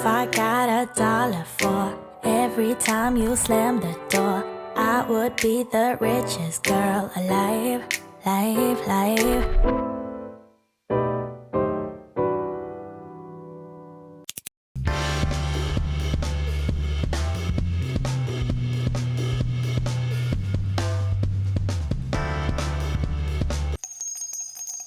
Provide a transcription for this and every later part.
if I got a dollar for every time you slam the door, I would be the richest girl alive, live, live.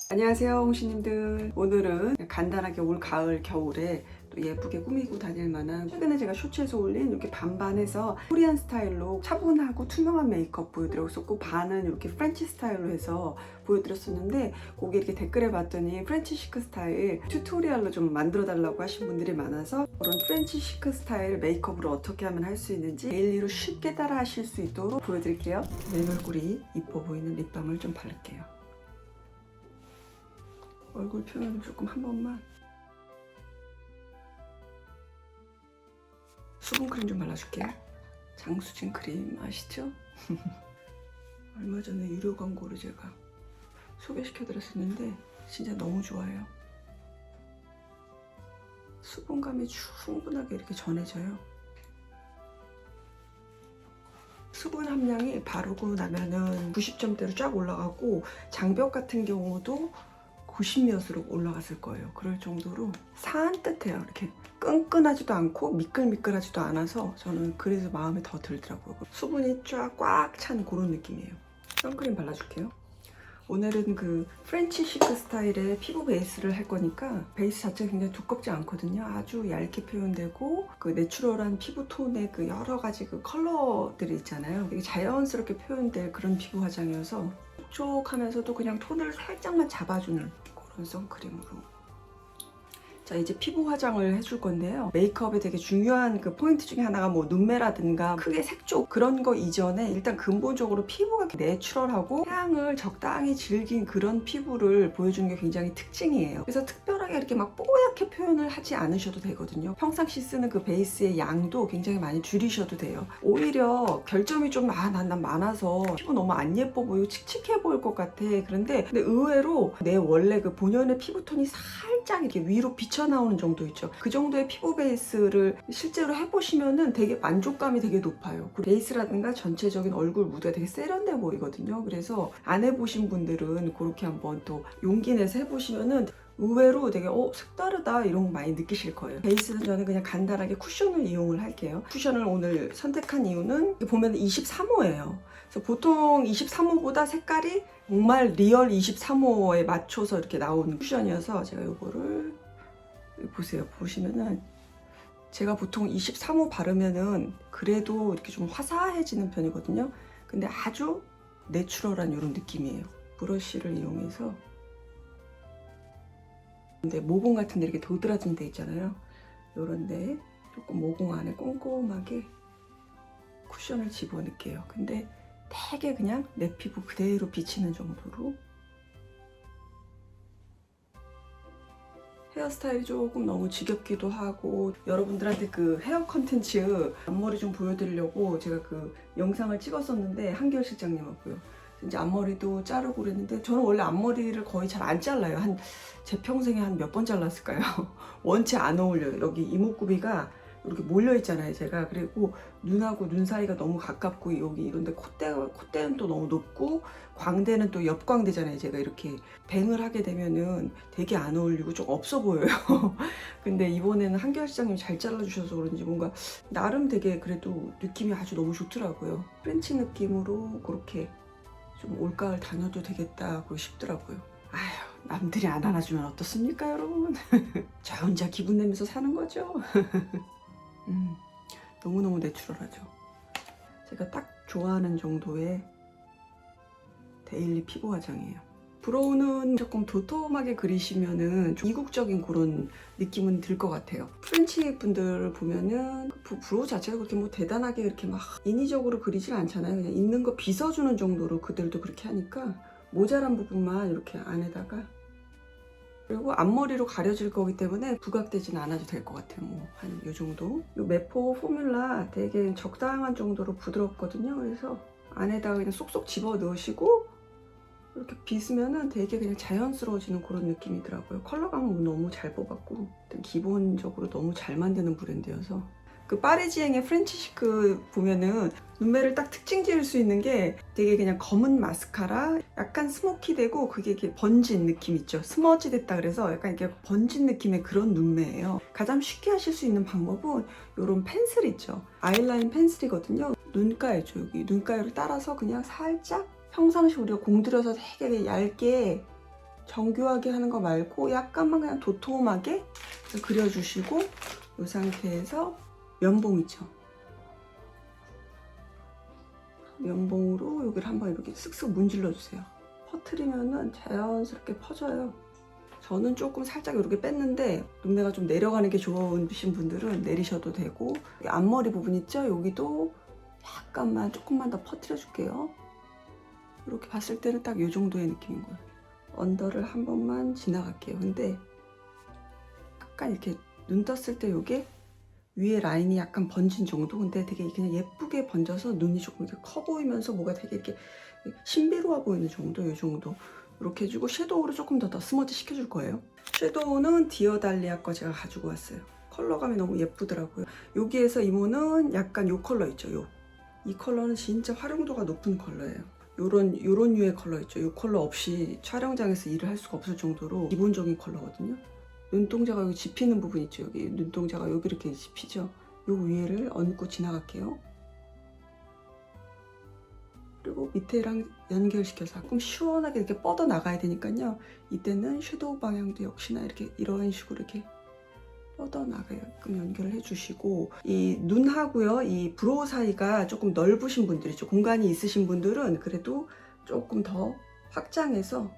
안녕하세요 홍시님들 오늘은 간단하게 올 가을 겨울에 또 예쁘게 꾸미고 다닐 만한 최근에 제가 쇼츠에서 올린 이렇게 반반해서 코리안 스타일로 차분하고 투명한 메이크업 보여드렸었고 반은 이렇게 프렌치 스타일로 해서 보여드렸었는데 거기 이렇게 댓글에 봤더니 프렌치 시크 스타일 튜토리얼로 좀 만들어 달라고 하신 분들이 많아서 그런 프렌치 시크 스타일 메이크업을 어떻게 하면 할 수 있는지 데일리로 쉽게 따라 하실 수 있도록 보여드릴게요. 내 얼굴이 이뻐 보이는 립밤을 좀 바를게요. 얼굴 표면 조금 한 번만 수분크림 좀 발라줄게요. 장수진 크림 아시죠? 얼마 전에 유료 광고를 제가 소개시켜드렸었는데 진짜 너무 좋아요. 수분감이 충분하게 이렇게 전해져요. 수분 함량이 바르고 나면은 90점대로 쫙 올라가고 장벽 같은 경우도 90몇으로 올라갔을 거예요. 그럴 정도로 산뜻해요. 이렇게 끈끈하지도 않고 미끌미끌하지도 않아서 저는 그래서 마음에 더 들더라고요. 수분이 쫙 꽉 찬 그런 느낌이에요. 선크림 발라줄게요. 오늘은 그 프렌치 시크 스타일의 피부 베이스를 할 거니까 베이스 자체가 굉장히 두껍지 않거든요. 아주 얇게 표현되고 그 내추럴한 피부 톤의 그 여러 가지 그 컬러들이 있잖아요. 되게 자연스럽게 표현될 그런 피부 화장이어서 촉촉하면서도 그냥 톤을 살짝만 잡아주는 그런 선크림으로. 자 이제 피부 화장을 해줄 건데요. 메이크업에 되게 중요한 그 포인트 중에 하나가 뭐 눈매라든가 크게 색조 그런 거 이전에 일단 근본적으로 피부가 내추럴하고 향을 적당히 즐긴 그런 피부를 보여주는 게 굉장히 특징이에요. 그래서 특별 하게 이렇게 막 뽀얗게 표현을 하지 않으셔도 되거든요 평상시 쓰는 그 베이스의 양도 굉장히 많이 줄이셔도 돼요 오히려 결점이 좀 아, 난, 난 많아서 피부 너무 안 예뻐 보이고 칙칙해 보일 것 같아 그런데 의외로 내 원래 그 본연의 피부톤이 살짝 이렇게 위로 비쳐나오는 정도 있죠. 그 정도의 피부 베이스를 실제로 해보시면은 되게 만족감이 되게 높아요. 그 베이스라든가 전체적인 얼굴 무드가 되게 세련돼 보이거든요. 그래서 안 해보신 분들은 그렇게 한번 또 용기 내서 해보시면은 의외로 되게 어 색다르다 이런 거 많이 느끼실 거예요. 베이스는 저는 그냥 간단하게 쿠션을 이용을 할게요. 쿠션을 오늘 선택한 이유는 보면 23호예요. 그래서 보통 23호보다 색깔이 정말 리얼 23호에 맞춰서 이렇게 나온 쿠션이어서 제가 이거를 보세요. 보시면은 제가 보통 23호 바르면은 그래도 이렇게 좀 화사해지는 편이거든요. 근데 아주 내추럴한 이런 느낌이에요. 브러쉬를 이용해서 근데 모공 같은 데 이렇게 도드라진 데 있잖아요. 요런데 조금 모공 안에 꼼꼼하게 쿠션을 집어넣을게요. 근데 되게 그냥 내 피부 그대로 비치는 정도로 헤어스타일이 조금 너무 지겹기도 하고 여러분들한테 그 헤어 컨텐츠 앞머리 좀 보여드리려고 제가 그 영상을 찍었었는데 한결 실장님하고요. 이제 앞머리도 자르고 그랬는데 저는 원래 앞머리를 거의 잘 안 잘라요. 한 제 평생에 한 몇 번 잘랐을까요? 원체 안 어울려요. 여기 이목구비가 이렇게 몰려 있잖아요. 제가 그리고 눈하고 눈 사이가 너무 가깝고 여기 이런데 콧대 콧대는 또 너무 높고 광대는 또 옆광대잖아요. 제가 이렇게 뱅을 하게 되면은 되게 안 어울리고 좀 없어 보여요. 근데 이번에는 한결 시장님 잘 잘라 주셔서 그런지 뭔가 나름 되게 그래도 느낌이 아주 너무 좋더라고요. 프렌치 느낌으로 그렇게 좀 올가을 다녀도 되겠다고 싶더라고요. 아휴 남들이 안 안아주면 어떻습니까 여러분? 저 혼자 기분 내면서 사는 거죠. 음, 너무너무 내추럴하죠. 제가 딱 좋아하는 정도의 데일리 피부 화장이에요. 브로우는 조금 도톰하게 그리시면은 좀 이국적인 그런 느낌은 들 것 같아요. 프렌치 분들을 보면은 그 브로우 자체가 그렇게 뭐 대단하게 이렇게 막 인위적으로 그리질 않잖아요. 그냥 있는 거 빗어주는 정도로 그들도 그렇게 하니까 모자란 부분만 이렇게 안에다가 그리고 앞머리로 가려질 거기 때문에 부각되진 않아도 될 것 같아요. 뭐 한 이 정도. 이 메포 포뮬라 되게 적당한 정도로 부드럽거든요. 그래서 안에다가 그냥 쏙쏙 집어 넣으시고 이렇게 빗으면은 되게 그냥 자연스러워지는 그런 느낌이더라고요. 컬러감은 너무 잘 뽑았고 기본적으로 너무 잘 만드는 브랜드여서. 그 파리지앵의 프렌치 시크 보면은 눈매를 딱 특징 지을 수 있는 게 되게 그냥 검은 마스카라 약간 스모키 되고 그게 이렇게 번진 느낌 있죠? 스머지 됐다 그래서 약간 이렇게 번진 느낌의 그런 눈매예요. 가장 쉽게 하실 수 있는 방법은 이런 펜슬 있죠? 아이라인 펜슬이거든요. 눈가에 죠 여기 눈가를 따라서 그냥 살짝 평상시 우리가 공들여서 되게 얇게 정교하게 하는 거 말고 약간만 그냥 도톰하게 그려주시고 이 상태에서 면봉 있죠. 면봉으로 여기를 한번 이렇게 쓱쓱 문질러 주세요. 퍼트리면은 자연스럽게 퍼져요. 저는 조금 살짝 이렇게 뺐는데 눈매가 좀 내려가는 게 좋으신 분들은 내리셔도 되고 이 앞머리 부분 있죠? 여기도 약간만 조금만 더 퍼트려 줄게요. 이렇게 봤을 때는 딱 이 정도의 느낌인 거예요. 언더를 한 번만 지나갈게요. 근데 약간 이렇게 눈 떴을 때 이게 위에 라인이 약간 번진 정도? 근데 되게 그냥 예쁘게 번져서 눈이 조금 이렇게 커 보이면서 뭐가 되게 이렇게 신비로워 보이는 정도? 이 정도. 이렇게 해주고 섀도우로 조금 더 더 스머지 시켜줄 거예요. 섀도우는 디어달리아 거 제가 가지고 왔어요. 컬러감이 너무 예쁘더라고요. 여기에서 이모는 약간 요 컬러 있죠, 요. 이 컬러는 진짜 활용도가 높은 컬러예요. 요런, 요런 류의 컬러 있죠. 요 컬러 없이 촬영장에서 일을 할 수가 없을 정도로 기본적인 컬러거든요. 눈동자가 여기 집히는 부분 있죠. 여기 눈동자가 여기 이렇게 집히죠. 요 위에를 얹고 지나갈게요. 그리고 밑에랑 연결시켜서 조금 시원하게 이렇게 뻗어 나가야 되니까요. 이때는 섀도우 방향도 역시나 이렇게 이런 식으로 이렇게 뻗어 나가게끔 연결을 해주시고 이 눈하고요, 이 브로우 사이가 조금 넓으신 분들이 죠. 공간이 있으신 분들은 그래도 조금 더 확장해서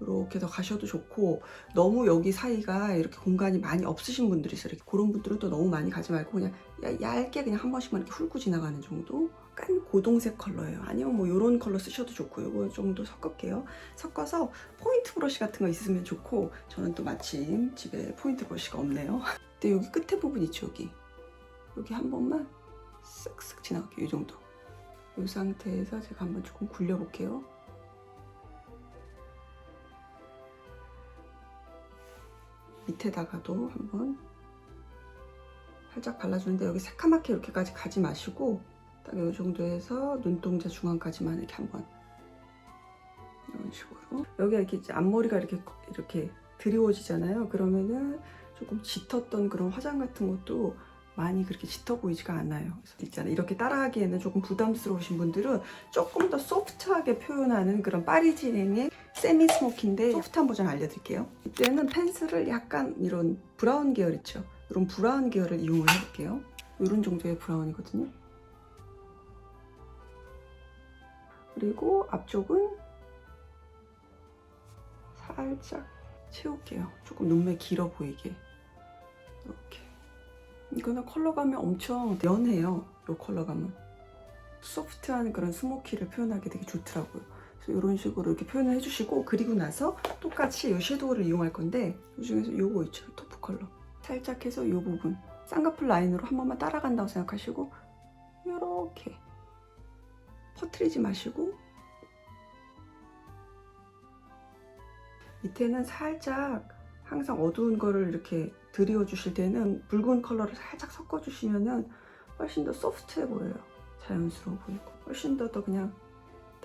이렇게 더 가셔도 좋고 너무 여기 사이가 이렇게 공간이 많이 없으신 분들이 있어요. 그런 분들은 또 너무 많이 가지 말고 그냥 야- 얇게 그냥 한 번씩만 이렇게 훑고 지나가는 정도. 약간 고동색 컬러예요. 아니면 뭐 이런 컬러 쓰셔도 좋고 이거 정도 섞을게요. 섞어서 포인트 브러쉬 같은 거 있으면 좋고 저는 또 마침 집에 포인트 브러쉬가 없네요. 근데 여기 끝에 부분 있죠 여기. 여기 한 번만 쓱쓱 지나갈게요. 이 정도. 이 상태에서 제가 한번 조금 굴려볼게요. 밑에다가도 한번 살짝 발라주는데 여기 새카맣게 이렇게까지 가지 마시고 딱이 정도에서 눈동자 중앙까지만 이렇게 한번 이런 식으로 여기가 이렇게 앞머리가 이렇게 이렇게 드리워지잖아요 그러면은 조금 짙었던 그런 화장 같은 것도 많이 그렇게 짙어 보이지가 않아요 그래서 있잖아요 이렇게 따라하기에는 조금 부담스러우신 분들은 조금 더 소프트하게 표현하는 그런 파리지앵의 세미 스모키인데 소프트한 버전 알려드릴게요. 이때는 펜슬을 약간 이런 브라운 계열 있죠. 이런 브라운 계열을 이용을 해볼게요. 이런 정도의 브라운이거든요. 그리고 앞쪽은 살짝 채울게요. 조금 눈매 길어 보이게. 이렇게. 이거는 컬러감이 엄청 연해요. 이 컬러감은. 소프트한 그런 스모키를 표현하기 되게 좋더라고요. 그래서 이런 식으로 이렇게 표현을 해주시고 그리고 나서 똑같이 이 섀도우를 이용할 건데 이 중에서 요거 있죠 토프 컬러 살짝 해서 이 부분 쌍꺼풀 라인으로 한 번만 따라간다고 생각하시고 이렇게 퍼트리지 마시고 밑에는 살짝 항상 어두운 거를 이렇게 드리워 주실 때는 붉은 컬러를 살짝 섞어 주시면은 훨씬 더 소프트해 보여요 자연스러워 보이고 훨씬 더 더 그냥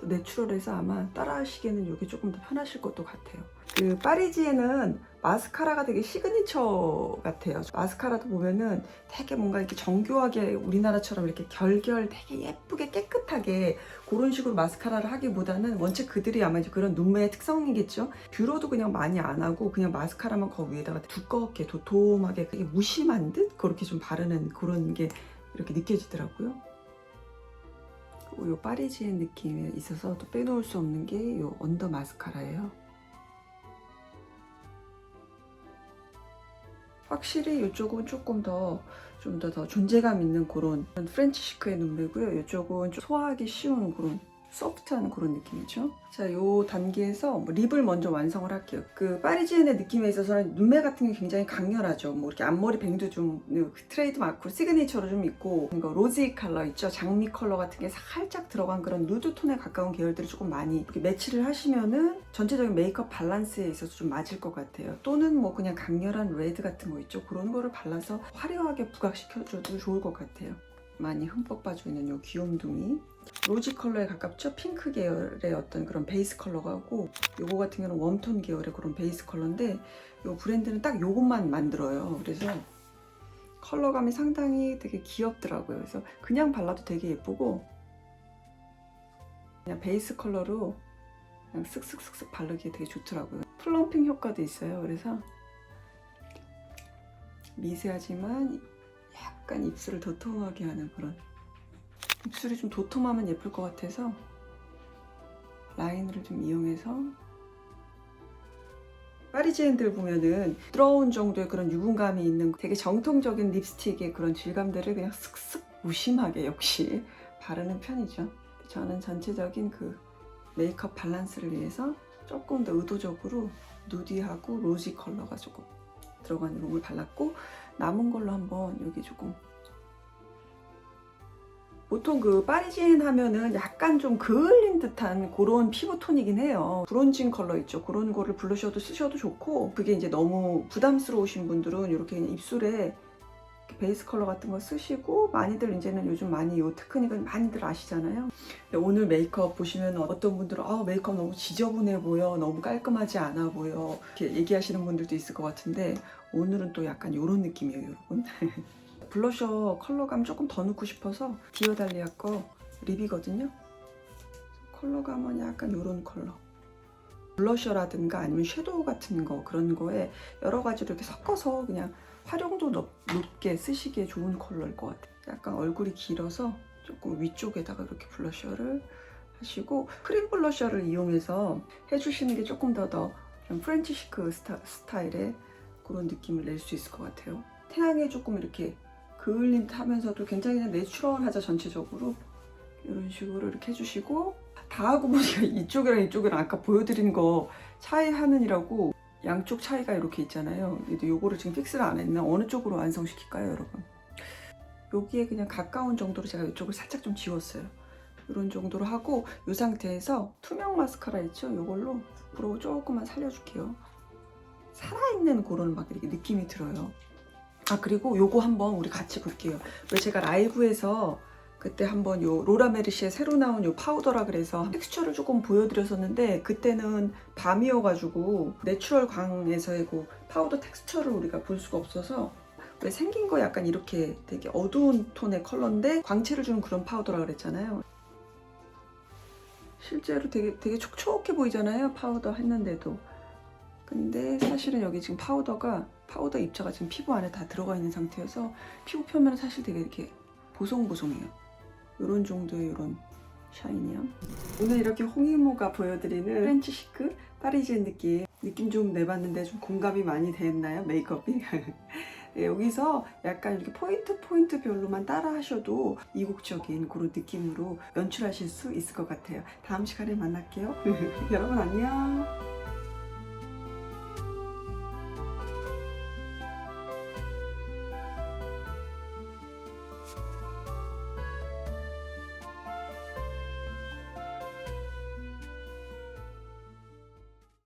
또 내추럴해서 아마 따라 하시기에는 이게 조금 더 편하실 것도 같아요. 그 파리지에는 마스카라가 되게 시그니처 같아요. 마스카라도 보면은 되게 뭔가 이렇게 정교하게 우리나라처럼 이렇게 결결 되게 예쁘게 깨끗하게 그런 식으로 마스카라를 하기보다는 원체 그들이 아마 이제 그런 눈매의 특성이겠죠. 뷰러도 그냥 많이 안 하고 그냥 마스카라만 거 위에다가 두껍게 도톰하게 되게 무심한 듯 그렇게 좀 바르는 그런 게 이렇게 느껴지더라고요. 요 파리지엔 느낌이 있어서 또 빼놓을 수 없는 게요 언더 마스카라예요. 확실히 이쪽은 조금 더좀더더 존재감 있는 그런 프렌치 시크의 눈매고요. 이쪽은 좀 소화하기 쉬운 그런 소프트한 그런 느낌이죠. 자, 요 단계에서 뭐 립을 먼저 완성을 할게요. 그 파리지엔의 느낌에 있어서는 눈매 같은 게 굉장히 강렬하죠. 뭐 이렇게 앞머리 뱅도 좀그 트레이드 마크 시그니처로 좀 있고 이거 로지 컬러 있죠. 장미 컬러 같은 게 살짝 들어간 그런 누드 톤에 가까운 계열들을 조금 많이 매치를 하시면은 전체적인 메이크업 밸런스에 있어서 좀 맞을 것 같아요. 또는 뭐 그냥 강렬한 레드 같은 거 있죠. 그런 거를 발라서 화려하게 부각시켜줘도 좋을 것 같아요. 많이 흠뻑 빠져 있는 요 귀염둥이 로지 컬러에 가깝죠? 핑크 계열의 어떤 그런 베이스 컬러가고 요거 같은 경우는 웜톤 계열의 그런 베이스 컬러인데 요 브랜드는 딱 요것만 만들어요. 그래서 컬러감이 상당히 되게 귀엽더라고요. 그래서 그냥 발라도 되게 예쁘고 그냥 베이스 컬러로 그냥 쓱쓱쓱쓱 바르기 되게 좋더라고요. 플럼핑 효과도 있어요. 그래서 미세하지만 약간 입술을 도톰하게 하는 그런 입술이 좀 도톰하면 예쁠 것 같아서 라이너를 좀 이용해서 파리지엔들 보면은 부드러운 정도의 그런 유분감이 있는 되게 정통적인 립스틱의 그런 질감들을 그냥 쓱쓱 무심하게 역시 바르는 편이죠. 저는 전체적인 그 메이크업 밸런스를 위해서 조금 더 의도적으로 누디하고 로지 컬러가 조금 들어간 롬을 발랐고 남은 걸로 한번 여기 조금 보통 그 파리지엔 하면은 약간 좀 그을린 듯한 그런 피부톤이긴 해요. 브론징 컬러 있죠. 그런 거를 블러셔도 쓰셔도 좋고 그게 이제 너무 부담스러우신 분들은 이렇게 입술에 베이스 컬러 같은 거 쓰시고 많이들 이제는 요즘 많이 요 테크닉을 많이들 아시잖아요. 오늘 메이크업 보시면 어떤 분들은 아 메이크업 너무 지저분해 보여, 너무 깔끔하지 않아 보여 이렇게 얘기하시는 분들도 있을 것 같은데 오늘은 또 약간 이런 느낌이에요, 여러분. 블러셔 컬러감 조금 더 넣고 싶어서 디어달리아 거 립이거든요. 컬러감은 약간 이런 컬러. 블러셔라든가 아니면 섀도우 같은 거 그런 거에 여러 가지로 이렇게 섞어서 그냥 활용도 높, 높게 쓰시기에 좋은 컬러일 것 같아요. 약간 얼굴이 길어서 조금 위쪽에다가 이렇게 블러셔를 하시고 크림 블러셔를 이용해서 해주시는 게 조금 더 더 프렌치 시크 스타, 스타일의 그런 느낌을 낼 수 있을 것 같아요. 태양에 조금 이렇게 그을린 듯 하면서도 굉장히 내추럴하죠 전체적으로 이런 식으로 이렇게 해주시고 다 하고 보니까 이쪽이랑 이쪽이랑 아까 보여드린 거 차이 하는이라고 양쪽 차이가 이렇게 있잖아요. 근데 요거를 지금 픽스를 안 했나? 어느 쪽으로 완성시킬까요 여러분? 여기에 그냥 가까운 정도로 제가 이쪽을 살짝 좀 지웠어요. 이런 정도로 하고 이 상태에서 투명 마스카라 있죠? 요걸로 브로우 조금만 살려줄게요. 살아있는 그런 막 이렇게 느낌이 들어요. 아 그리고 요거 한번 우리 같이 볼게요. 왜 제가 라이브에서 그때 한번 요 로라 메르시의 새로 나온 요 파우더라 그래서 텍스처를 조금 보여드렸었는데 그때는 밤이어가지고 내추럴 광에서의 그 파우더 텍스처를 우리가 볼 수가 없어서 왜 생긴 거 약간 이렇게 되게 어두운 톤의 컬러인데 광채를 주는 그런 파우더라 그랬잖아요. 실제로 되게 되게 촉촉해 보이잖아요 파우더 했는데도 근데 사실은 여기 지금 파우더가 파우더 입자가 지금 피부 안에 다 들어가 있는 상태여서 피부 표면은 사실 되게 이렇게 보송보송해요. 이런 정도의 이런 샤이니함. 오늘 이렇게 홍이모가 보여드리는 프렌치 시크 파리지엔 느낌 느낌 좀 내봤는데 좀 공감이 많이 됐나요? 메이크업이? 네, 여기서 약간 이렇게 포인트 포인트별로만 따라 하셔도 이국적인 그런 느낌으로 연출하실 수 있을 것 같아요. 다음 시간에 만날게요. 여러분 안녕.